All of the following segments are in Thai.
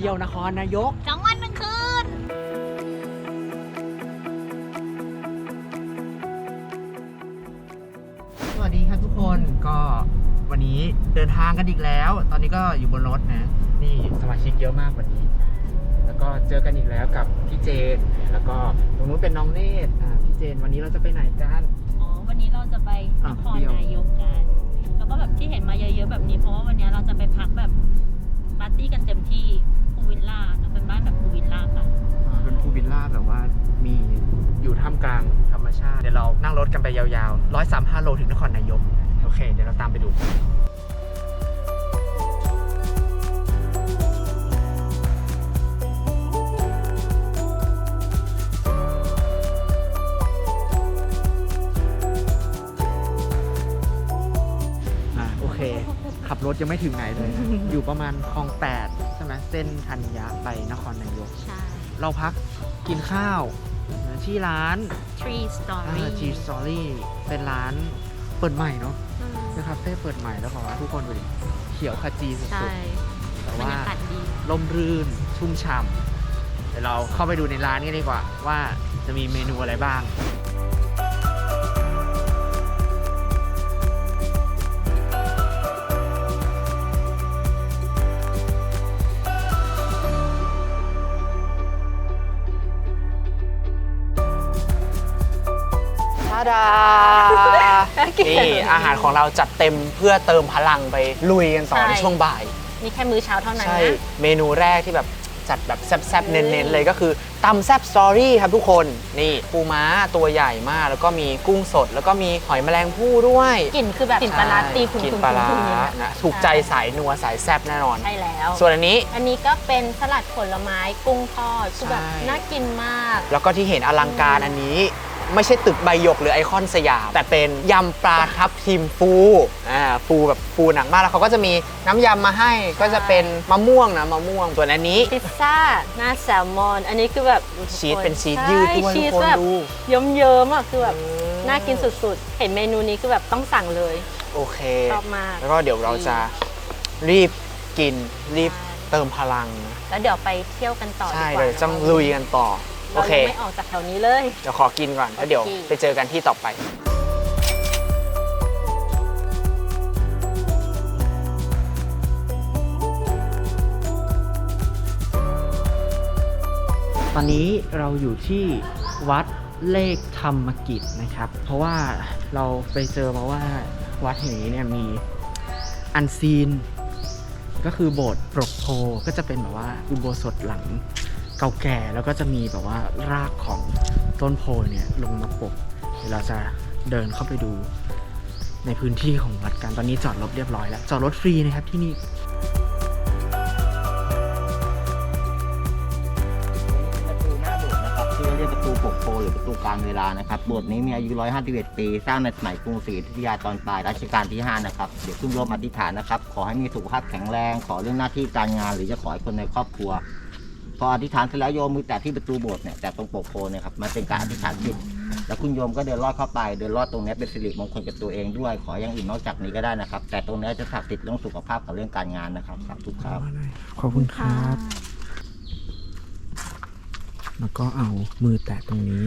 ที่ยวนครนายก สองวันหนึ่งคืน สวัสดีครับทุกคนก็วันนี้เดินทางกันอีกแล้ว ตอนนี้ก็อยู่บนรถนะ นี่สมาชิกเยอะมากวันนี้ แล้วก็เจอกันอีกแล้วกับพี่เจน แล้วก็ตรงนู้นเป็นน้องเนตรอ่าพี่เจนวันนี้เราจะไปไหนกัน อ๋อ วันนี้เราจะไปนครนายกกัน แล้วก็แบบที่เห็นมาเยอะๆแบบนี้เพราะว่าวันนี้เราจะไปพักแบบปาร์ตี้กันเต็มที่ พูลวิลล่าเนอะเป็นบ้านแบบพูลวิลล่ากันอ่าเป็นพูลวิลล่าแบบว่ามีอยู่ท่ามกลางธรรมชาติ เดี๋ยวเรานั่งรถกันไปยาวๆ 135 โลถึงนครนายก โอเค เดี๋ยวเราตามไปดู อ่าโอเค ขับรถยังไม่ถึงไหนเลย อยู่ประมาณคลองแปดใช่ ไหมเส้นธัญญะไปนครนายก ใช่ เราพักกินข้าวที่ร้าน Tree Story จีสตอรี่เป็นร้านเปิดใหม่เนาะเป็นคาเฟ่เปิดใหม่แล้วบอกว่าทุกคนดูดิเขียวขจีสุใช่ดๆแต่บรรว่ายากาศดี ลมรื่นชุ่มฉ่ำเดี๋ยวเราเข้าไปดูในร้านกันดีกว่า ว่าจะมีเมนูอะไรบ้าง ดานี่อาหารของเราจัดเต็มเพื่อเติมพลังไปลุยกันต่อใช่ในช่วงบ่ายนี่แค่มื้อเช้าเท่านั้นใช่ นะ เมนูแรกที่แบบจัดแบบแซ่บๆเน้นๆเลยก็คือตำแซ่บสตอรี่ครับทุกคน นี่ปูม้าตัวใหญ่มาก แล้วก็มีกุ้งสด แล้วก็มีหอยแมลงภู่ด้วยกลิ่นคือแบบกลิ่นปลาร้าตีคุณกลิ่นคุณปลาร้าคุณคุณนะ ถูกใจสายนัวสายแซ่บแน่นอน ใช่แล้ว ส่วนอันนี้ อันนี้ก็เป็นสลัดผลไม้กุ้งทอดคือแบบใช่ น่ากินมาก แล้วก็ที่เห็นอลังการอันนี้ ไม่ใช่ตึกใบหยกหรือไอคอนสยาม แต่เป็นยำปลาทับทิมฟูอ่าฟูแบบฟูหนักมากแล้วเขาก็จะมีน้ำยำมาให้ก็จะเป็นมะม่วงนะมะม่วงส่วนอันนี้ พิซซ่าหน้าแซลมอน อันนี้คือแบบดูทุกชีสคเป็นชีสใยืดด้วยชีทุสกคนแบบดู เยิ้มๆอะคือแบบน่ากินสุดๆ เห็นเมนูนี้คือแบบต้องสั่งเลย โอเคชอบมาก แล้วก็เดี๋ยวเราจะรีบกินรีบเติมพลังนะแล้วเดี๋ยวไปเที่ยวกันต่อดีใช่กว่าเดี๋ยวจะลุยกันต่อ โอเราเคยังไม่ออกจากแถวนี้เลย เดี๋ยวขอกินก่อนแล้วเดี๋ยวโอเค ไปเจอกันที่ต่อไป ตอนนี้เราอยู่ที่วัดเลขธรรมกิจนะครับ เพราะว่าเราไปเจอมาว่าวัดแห่งนี้เนี่ยมีอันซีน ก็คือโบสถ์ปรกโพก็จะเป็นแบบว่าอุโบสถหลัง เก่าแก่แล้วก็จะมีแบบว่ารากของต้นโพเนี่ยลงมาปกเดี๋ยวเราจะเดินเข้าไปดูในพื้นที่ของวัดกัน ตอนนี้จอดรถเรียบร้อยแล้ว จอดรถฟรีนะครับที่นี่ประตูหน้าโบสถ์นะครับที่เรียกประตูปกโพหรือประตูการเวลานะครับโบสถ์นี้มีอายุ 151 ปี สร้างในสมัยกรุงศรีอยุธยาตอนปลายรัชกาลที่ 5 นะครับ เดี๋ยวขึ้นร่วมอธิษฐานนะครับ ขอให้มีสุขภาพแข็งแรง ขอเรื่องหน้าที่การงาน หรือจะขอให้คนในครอบครัว พออธิษฐานเสร็จแล้วโยมมือแตะที่ประตูโบสถ์เนี่ยแต่ตรงปกโพเนี่ยครับมันเป็นการอธิษฐานจิตแล้วคุณโยมก็เดินลอดเข้าไปเดินลอดตรงเนี้ยเป็นสิริมงคลกับตัวเองด้วย ขออย่างอื่นนอกจากนี้ก็ได้นะครับ แต่ตรงเนี้ยจะศักดิ์สิทธิ์เรื่องสุขภาพกับเรื่องการงานนะครับสาธุครับ ขอบคุณครับ แล้วก็เอามือแตะตรงนี้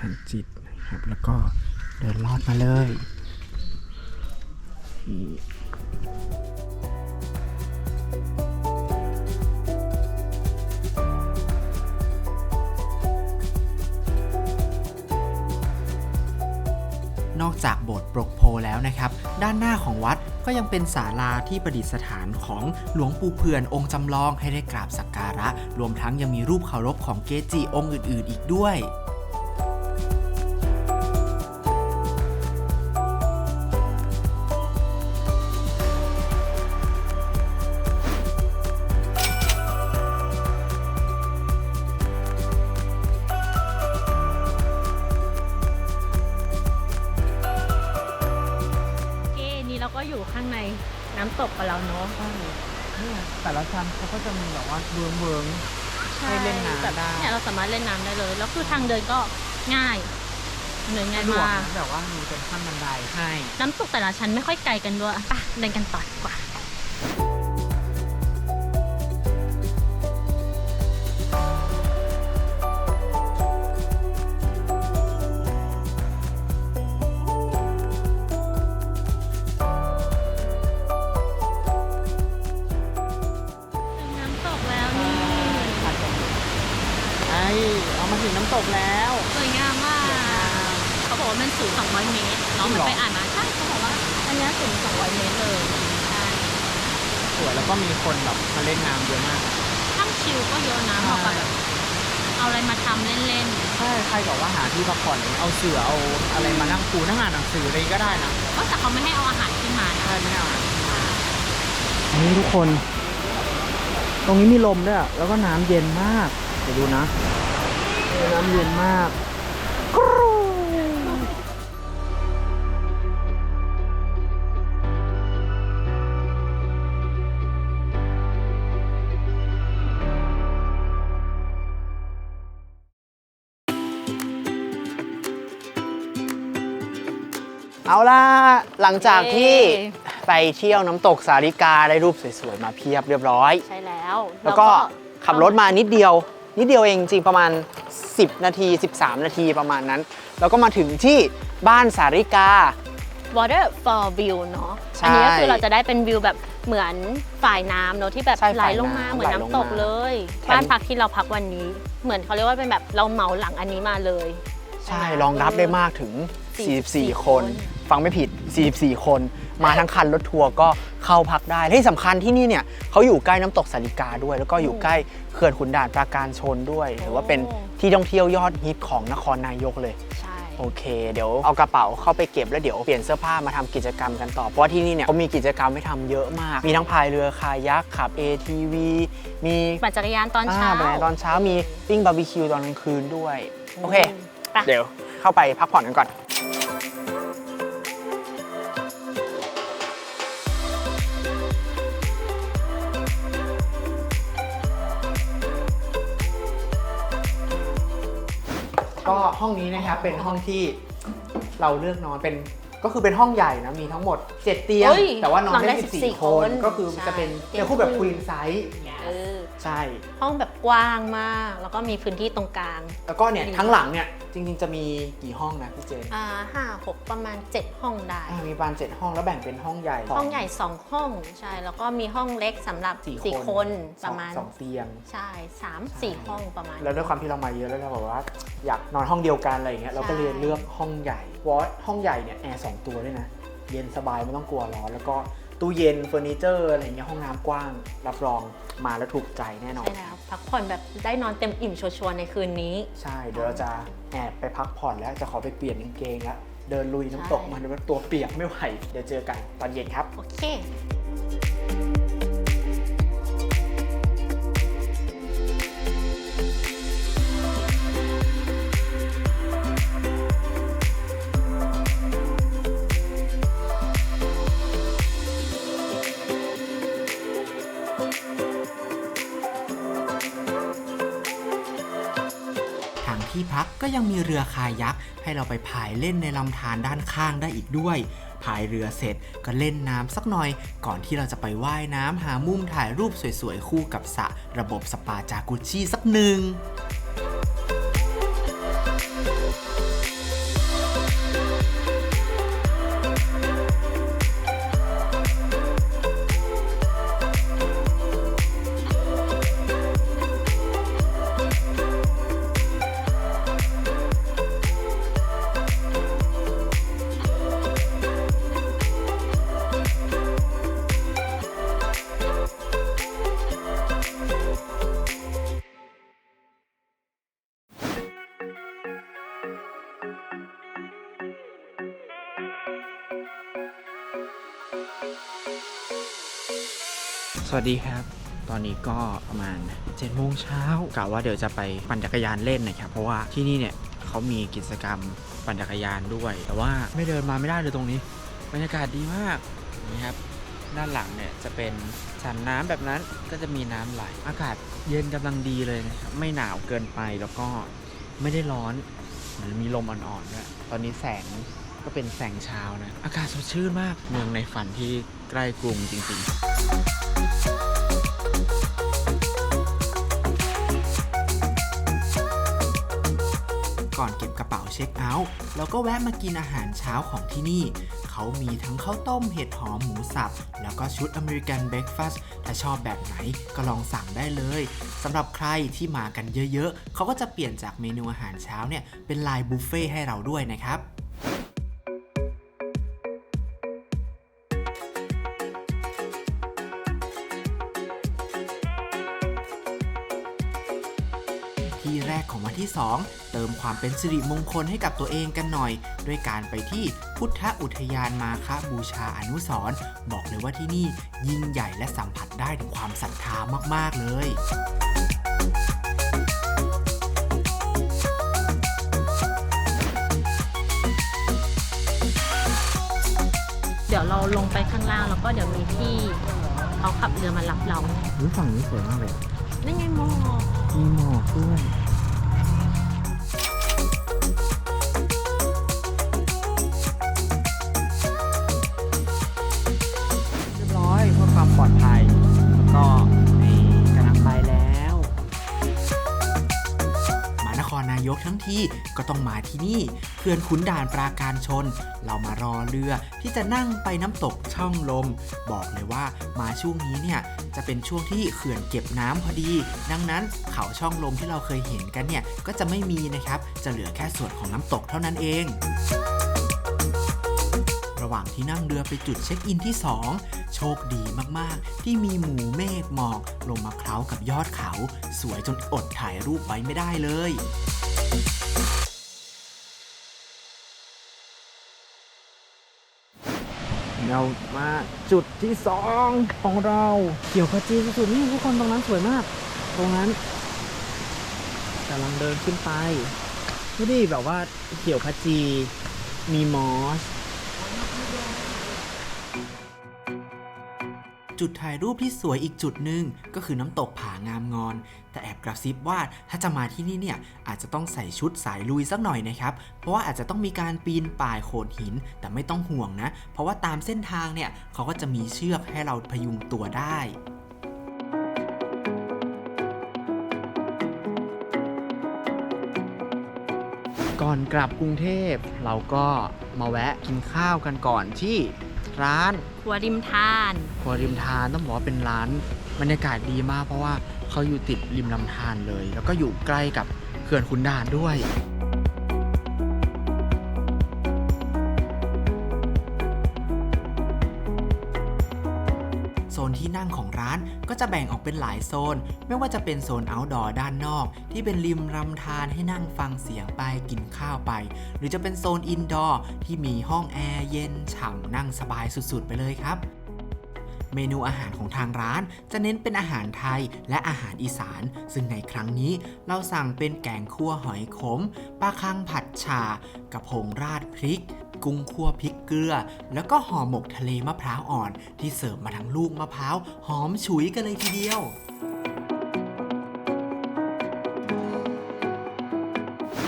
หันจิตนะครับ แล้วก็เดินลอดมาเลยนี่น อกจากโบสถ์ปรกโพแล้วนะครับ ด้านหน้าของวัดก็ยังเป็นศาลาที่ประดิษฐานของหลวงปู่เพื่อนองค์จำลองให้ได้กราบสักการะ รวมทั้งยังมีรูปเคารพของเกจิองค์อื่น ๆ อีกด้วย ข้างในน้ำตกกับเราเนาะแต่ละชั้นเขาก็จะมีแบบว่าเวิร์งเวิร์งให้เล่นน้ำแบบได้เนี่ยเราสามารถเล่นน้ำได้เลย แล้วคือทางเดินก็ง่ายเหนื่อยง่ายสะดวกมาก นะแบบว่ามีเป็นขั้นบันไดให้ น้ำตกแต่ละชั้นไม่ค่อยไกลกันด้วยไปเดินกันต่อดีกว่า ถึงน้ำตกแล้ว สวยงามมากเขาบอกว่ามันสูง 200 เมตรเนาะจริมันงเหรอ ไปอ่านมาใช่เขาบอกว่าอันเนี้ยสูง 200 เมตรเลยใช่สวยแล้วก็มีคนแบบมาเล่นน้ำเยอะมากข้างชิลก็เยอะนะใช่เหมาะกับแบบเอาอะไรมาทำเล่นใช่ใครบอกว่าหาที่พักผ่อนเอาเสือเอาอะไรมานั่งปูนั่งอ่านหนังสืออะไรก็ได้นะๆก็แต่เขาไม่ให้เอาอาหารขึ้นมานะใช่ไม่เอานี่ทุกคน ตรงนี้มีลมด้วยอะแล้วก็น้ำเย็นมากเดี๋ยวดูนะเออ น้ำเย็นมากกรูเอาล่ะ หลังจากที่ไปเที่ยวน้ำตกสาริกาได้รูปสวยๆ มาเพียบเรียบร้อย ใช่แล้ว แล้วก็ขับรถมานิดเดียว นิดเดียวเองจริงๆประมาณ 10 นาที 13 นาทีประมาณนั้น แล้วก็มาถึงที่บ้านสาริกา waterfall view เนาะใช่อันี้ก็คือเราจะได้เป็นวิวแบบเหมือนฝ่ายน้ำเนาะที่แบบใช่ไหลลงมาฝ่ายน้ำเหมือนน้ำตกไหลลงมาเลยแถม บ้านพักที่เราพักวันนี้ เหมือนเขาเรียกว่าเป็นแบบเราเหมาหลังอันนี้มาเลยใช่ไหม รองรับได้มากถึง 44 44 คน ฟังไม่ผิด 44 คน มาทั้งคันรถทัวร์ก็ เข้าพักได้และที่สำคัญที่นี่เนี่ยเขาอยู่ใกล้น้ำตกสาริกาด้วย แล้วก็อยู่ใกล้เขื่อนขุนด่านปราการชนด้วยถือว่าเป็นที่ท่องเที่ยวยอดฮิตของนครนายกเลยใช่โอเค เดี๋ยวเอากระเป๋าเข้าไปเก็บแล้วเดี๋ยวเปลี่ยนเสื้อผ้ามาทำกิจกรรมกันต่อ เพราะว่าที่นี่เนี่ยเขามีกิจกรรมให้ทำเยอะมาก มีทั้งพายเรือคายักขับ ATV มีปั่นจักรยานตอนเช้าไปไหนตอนเช้ามีปิ้งบาร์บีคิวตอนกลางคืนด้วย โอเคไปเดี๋ยวเข้าไปพักผ่อนกันก่อน ห้องนี้นะครับเป็นห้องที่เราเลือกนอนเป็นก็คือเป็นห้องใหญ่นะมีทั้งหมด 7 เตียง เฮ้ยแต่ว่านอนนอนได้ได้ 14 14คนคนก็คือใช่จะเป็นเตียงเป็นคู่แบบคู่ควีนไซส์เออ ใช่ ห้องแบบกว้างมาก แล้วก็มีพื้นที่ตรงกลางแล้วก็เนี่ยดีทั้งหลังเนี่ยจริงๆจะมีกี่ห้องนะพี่เจนอ่าห้าหกประมาณ 7 ห้องได้ อ่ามีประมาณเจ็ดห้องแล้วแบ่งเป็นห้องใหญ่ห้องใหญ่ 2 ห้องใช่ แล้วก็มีห้องเล็กสำหรับสี่สี่คคนนประมาณสองสองเตียง ใช่สามสี่ห้องประมาณ แล้วด้วยความที่เรามาเยอะแล้วเราบอกว่า อยากนอนห้องเดียวกันอะไรอย่างเงี้ยเราก็เลยใช่เลือกห้องใหญ่เพราะว่าห้องใหญ่เนี่ยแอร์สองตัวด้วยนะ เย็นสบายไม่ต้องกลัวร้อนแล้วก็ ตู้เย็นเฟอร์นิเจอร์อะไรเงี้ยห้องน้ำกว้าง รับรองมาแล้วถูกใจแน่นอน ใช่แล้วพักผ่อนแบบได้นอนเต็มอิ่มชัวร์ๆในคืนนี้ ใช่ เดี๋ยวเราจะแอบไปพักผ่อนแล้วจะขอไปเปลี่ยนกางเกงแล้วเดินลุยน้ำตกใช่มันว่าตัวเปียกไม่ไหวเดี๋ยวเจอกันตอนเย็นครับ โอเค ก็ยังมีเรือคายักให้เราไปพายเล่นในลำธารด้านข้างได้อีกด้วยพายเรือเสร็จก็เล่นน้ำสักหน่อย ก่อนที่เราจะไปว่ายน้ำหามุมถ่ายรูปสวยๆ คู่กับสระระบบสปาจากุชชี่สักหนึ่ง วัสดีครับ ตอนนี้ก็ประมาณ7จ็ดโมงเช้ากะว่าเดี๋ยวจะไปปั่นจักรยานเล่นนะครับ เพราะว่าที่นี่เนี่ยเขามีกิจกรรมปั่นจักรยานด้วย แต่ว่าไม่เดินมาไม่ได้เลยตรงนี้ บรรยากาศดีมากนี่ครับด้านหลังเนี่ยจะเป็นสันน้ำแบบนั้นก็จะมีน้ำไหล อากาศเย็นกำลังดีเลยนะครับ ไม่หนาวเกินไปแล้วก็ไม่ได้ร้อนหมือมีลมอ่อนๆด้วยตอนนี้แสงก็เป็นแสงเช้านะ อากาศสดชื่นมาก เมืองในฝันที่ใกล้กรุงจริงๆ เราเช็คเอาท์แล้วก็แวะมากินอาหารเช้าของที่นี่ เขามีทั้งข้าวต้มเห็ดหอมหมูสับ แล้วก็ชุดอเมริกันเบรคฟาสต์ถ้าชอบแบบไหนก็ลองสั่งได้เลยสำหรับใครที่มากันเยอะๆ เขาก็จะเปลี่ยนจากเมนูอาหารเช้าเนี่ยเป็นไลน์บุฟเฟ่ให้เราด้วยนะครับ 2 เติมความเป็นสิริมงคลให้กับตัวเองกันหน่อย ด้วยการไปที่พุทธอุทยานมาคบูชาอนุสรณ์บอกเลยว่าที่นี่ยิ่งใหญ่และสัมผัสได้ถึงความศรัทธามาก ๆ เลยเดี๋ยวเราลงไปข้างล่างแล้วก็เดี๋ยวมีพี่เขาขับเรือมารับเรารู้ฝั่งนี้สวยมากเลย นั่นไงโมอมีหมอกด้วย ปลอดภัย แล้วก็นี่กำลังไปแล้ว มานครนายกทั้งทีก็ต้องมาที่นี่เขื่อนขุนด่านปราการชน เรามารอเรือที่จะนั่งไปน้ำตกช่องลม บอกเลยว่ามาช่วงนี้เนี่ยจะเป็นช่วงที่เขื่อนเก็บน้ำพอดี ดังนั้นเขาช่องลมที่เราเคยเห็นกันเนี่ยก็จะไม่มีนะครับ จะเหลือแค่ส่วนของน้ำตกเท่านั้นเอง ระหว่างที่นั่งเรือไปจุดเช็คอินที่ 2 โชคดีมากๆ ที่มีหมู่เมฆหมอก ลงมาเคล้ากับยอดเขา สวยจนอดถ่ายรูปไว้ไม่ได้เลยเรามาจุดที่สองของเราเขียวขจีสุดๆนี่ทุกคนตรงนั้นสวยมาก ตรงนั้นกำลังเดินขึ้นไปดูดิแบบว่าเขียวขจีมีมอส จุดถ่ายรูปที่สวยอีกจุดหนึ่งก็คือน้ำตกผางามงอน แต่แอบกระซิบว่าถ้าจะมาที่นี่เนี่ยอาจจะต้องใส่ชุดสายลุยสักหน่อยนะครับ เพราะว่าอาจจะต้องมีการปีนป่ายโขดหิน แต่ไม่ต้องห่วงนะ เพราะว่าตามเส้นทางเนี่ยเขาก็จะมีเชือกให้เราพยุงตัวได้ก่อนกลับกรุงเทพเราก็มาแวะกินข้าวกันก่อนที่ ร้านครัวริมทานครัวริมทานต้องบอกว่าเป็นร้านบรรยากาศดีมาก เพราะว่าเขาอยู่ติดริมลำธารเลย แล้วก็อยู่ใกล้กับเขื่อนขุนด่านด้วย จะแบ่งออกเป็นหลายโซน ไม่ว่าจะเป็นโซน outdoor ด้านนอก ที่เป็นริมรำธารให้นั่งฟังเสียงไปกินข้าวไป หรือจะเป็นโซน indoor ที่มีห้องแอร์เย็นฉ่ำนั่งสบายสุดๆ ไปเลยครับเมนูอาหารของทางร้านจะเน้นเป็นอาหารไทยและอาหารอีสาน ซึ่งในครั้งนี้เราสั่งเป็นแกงคั่วหอยขมปลาคังผัดฉ่ากระพงราดพริก กุ้งคั่วพริกเกลือ แล้วก็ห่อหมกทะเลมะพร้าวอ่อน ที่เสิร์ฟมาทั้งลูกมะพร้าวหอมฉุยกันเลยทีเดียว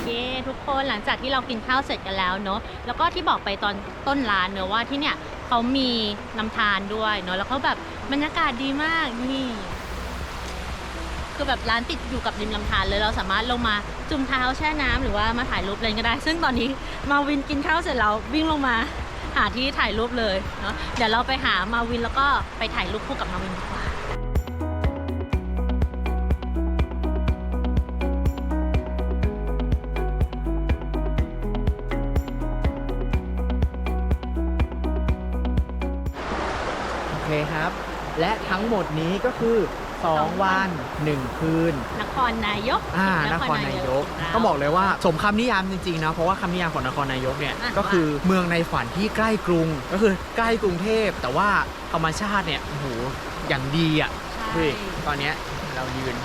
เย้ทุกคนหลังจากที่เรากินข้าวเสร็จกันแล้วเนอะแล้วก็ที่บอกไปตอนต้นร้านเนอะว่าที่เนี่ยเขามีน้ำทานด้วยเนอะแล้วเขาแบบบรรยากาศดีมากนี่ คือแบบร้านติดอยู่กับริมลำธารเลยเราสามารถลงมาจุ่มเท้าแช่น้ำหรือว่ามาถ่ายรูปเล่นก็ได้ ซึ่งตอนนี้มาวินกินข้าวเสร็จแล้ววิ่งลงมาหาที่ถ่ายรูปเลยเนาะเดี๋ยวเราไปหามาวินแล้วก็ไปถ่ายรูปคู่กับมาวินดีกว่าโอเคครับ และทั้งหมดนี้ก็คือ 2 วัน 1 คืน นครนายกอ่านครนายกแล้วต้องบอกเลยว่าสมคำนิยามจริงๆนะเพราะว่าคำนิยามของนครนายกเนี่ยอะ ก็คือเมืองในฝันที่ใกล้กรุง ก็คือใกล้กรุงเทพ แต่ว่าธรรมชาติเนี่ยโอ้โหอย่างดีอะใช่ดูดิตอนเนี้ยเรายืน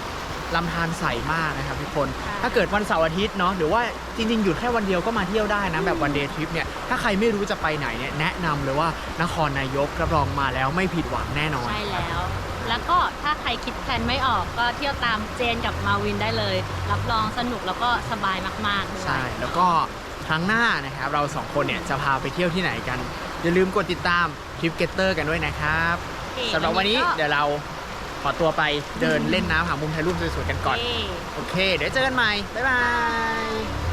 ลำธารใสมากนะครับทุกคนใช่ถ้าเกิดวันเสาร์อาทิตย์เนาะหรือว่าจริงๆหยุดแค่วันเดียวก็มาเที่ยวได้นะแบบวันเดย์ทริปเนี่ยถ้าใครไม่รู้จะไปไหนเนี่ยแนะนำเลยว่านครนายกรับรองมาแล้วไม่ผิดหวังแน่นอน ใช่แล้ว แล้วก็ถ้าใครคิดแผนไม่ออกก็เที่ยวตามเจนกับมาวินได้เลย รับรองสนุกแล้วก็สบายมากๆด้วย ใช่ แล้วก็ครั้งหน้านะครับ เราสองคนเนี่ยจะพาไปเที่ยวที่ไหนกัน อย่าลืมกดติดตามทริปเกตเตอร์กันด้วยนะครับโอเคสำหรับวันนี้เดี๋ยวเราขอตัวไปเดินเล่นน้ำหามุมถ่ายรูปสวยๆกันก่อนเย้โอเค เดี๋ยวเจอกันใหม่ บ๊ายบาย